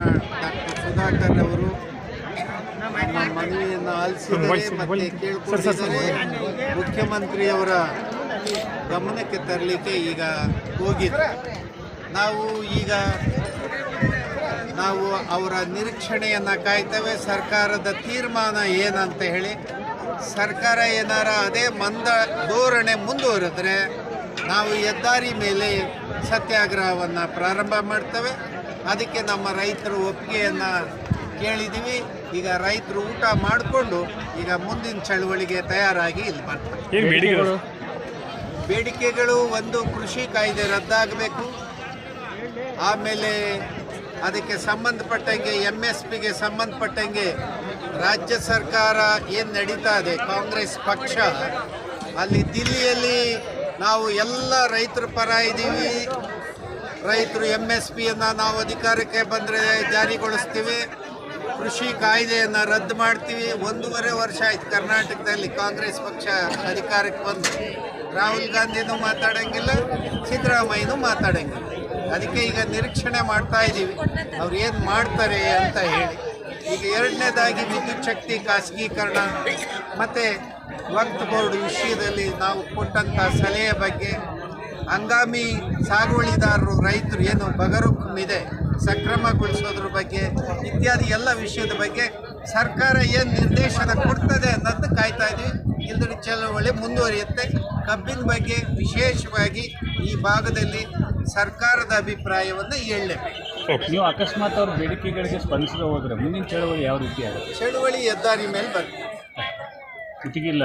Doctor Sudhakar ಅವರು ನಮ್ಮ ಮನವಿಯನ್ನು ಆಲಿಸಿದರೆ ಮತ್ತೆ ಕೇಳಿಕೊಂಡಿದ್ದಾರೆ ಮುಖ್ಯಮಂತ್ರಿಯವರ ಗಮನಕ್ಕೆ ತರಲಿಕ್ಕೆ ಈಗ ಹೋಗಿದೆ ನಾವು ಈಗ ನಾವು ಅವರ ನಿರೀಕ್ಷಣೆಯನ್ನು ಕಾಯ್ತೇವೆ. ಸರ್ಕಾರದ ತೀರ್ಮಾನ ಏನಂತ ಹೇಳಿ ಸರ್ಕಾರ ಏನಾರ ಅದೇ ಮಂದ ಧೋರಣೆ ಮುಂದುವರೆದ್ರೆ ನಾವು ಹೆದ್ದಾರಿ ಮೇಲೆ ಸತ್ಯಾಗ್ರಹವನ್ನು ಪ್ರಾರಂಭ ಮಾಡ್ತೇವೆ. ಅದಕ್ಕೆ ನಮ್ಮ ರೈತರು ಒಪ್ಪಿಗೆಯನ್ನು ಕೇಳಿದ್ದೀವಿ ಈಗ ರೈತರು ಊಟ ಮಾಡಿಕೊಂಡು ಈಗ ಮುಂದಿನ ಚಳುವಳಿಗೆ ತಯಾರಾಗಿ ಇಲ್ಲಿ ಬರ್ತಾರೆ. ಬೇಡಿಕೆಗಳು? ಒಂದು ಕೃಷಿ ಕಾಯ್ದೆ ರದ್ದಾಗಬೇಕು. ಆಮೇಲೆ ಅದಕ್ಕೆ ಸಂಬಂಧಪಟ್ಟಂಗೆ ಎಂ ಎಸ್ ಪಿಗೆ ಸಂಬಂಧಪಟ್ಟಂಗೆ ರಾಜ್ಯ ಸರ್ಕಾರ ಏನು ನಡೀತಾ ಇದೆ ಕಾಂಗ್ರೆಸ್ ಪಕ್ಷ ಅಲ್ಲಿ ದಿಲ್ಲಿಯಲ್ಲಿ ನಾವು ಎಲ್ಲ ರೈತರ ಪರ ಇದ್ದೀವಿ ರೈತರು ಎಂ ಎಸ್ ಪಿಯನ್ನು ನಾವು ಅಧಿಕಾರಕ್ಕೆ ಬಂದರೆ ಜಾರಿಗೊಳಿಸ್ತೀವಿ. ಕೃಷಿ ಕಾಯ್ದೆಯನ್ನು ರದ್ದು ಮಾಡ್ತೀವಿ. ಒಂದೂವರೆ ವರ್ಷ ಆಯ್ತು ಕರ್ನಾಟಕದಲ್ಲಿ ಕಾಂಗ್ರೆಸ್ ಪಕ್ಷ ಅಧಿಕಾರಕ್ಕೆ ಬಂದು. ರಾಹುಲ್ ಗಾಂಧಿನೂ ಮಾತಾಡಂಗಿಲ್ಲ, ಸಿದ್ದರಾಮಯ್ಯನೂ ಮಾತಾಡಂಗಿಲ್ಲ. ಅದಕ್ಕೆ ಈಗ ನಿರೀಕ್ಷಣೆ ಮಾಡ್ತಾ ಇದ್ದೀವಿ. ಅವ್ರು ಏನು ಮಾಡ್ತಾರೆ ಅಂತ ಹೇಳಿ. ಈಗ ಎರಡನೇದಾಗಿ ವಿದ್ಯುತ್ ಶಕ್ತಿ ಖಾಸಗೀಕರಣ. ಮತ್ತು ವಕ್ತ್ ಬೋರ್ಡ್ ವಿಷಯದಲ್ಲಿ ನಾವು ಕೊಟ್ಟಂಥ ಸಲಹೆ ಬಗ್ಗೆ ಹಂಗಾಮಿ ಸಾಗುವಳಿದಾರರು ರೈತರು ಏನು ಬಗರುಕುಮಿದೆ ಸಕ್ರಮಗೊಳಿಸೋದ್ರ ಬಗ್ಗೆ ಇತ್ಯಾದಿ ಎಲ್ಲ ವಿಷಯದ ಬಗ್ಗೆ ಸರ್ಕಾರ ಏನು ನಿರ್ದೇಶನ ಕೊಡ್ತದೆ ಅನ್ನೋದನ್ನ ಕಾಯ್ತಾ ಇದ್ದೀವಿ ಇಲ್ಲದ ಚಳವಳಿ ಮುಂದುವರಿಯುತ್ತೆ. ಕಬ್ಬಿನ ಬಗ್ಗೆ ವಿಶೇಷವಾಗಿ ಈ ಭಾಗದಲ್ಲಿ ಸರ್ಕಾರದ ಅಭಿಪ್ರಾಯವನ್ನು ಹೇಳಲೇಬೇಕು. ನೀವು ಅಕಸ್ಮಾತ್ ಅವ್ರ ಬೇಡಿಕೆಗಳಿಗೆ ಸ್ಪಂದಿಸದೆ ಹೋದ್ರೆ ಮುಂದಿನ ಚಳವಳಿ ಯಾವ ರೀತಿ ಆಗುತ್ತೆ? ಚಳುವಳಿ ಹೆದ್ದಾರಿ ಮೇಲೆ ಬರ್ತದೆ ಇಟಿಗಿಲ್ಲ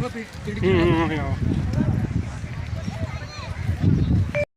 แล้วไป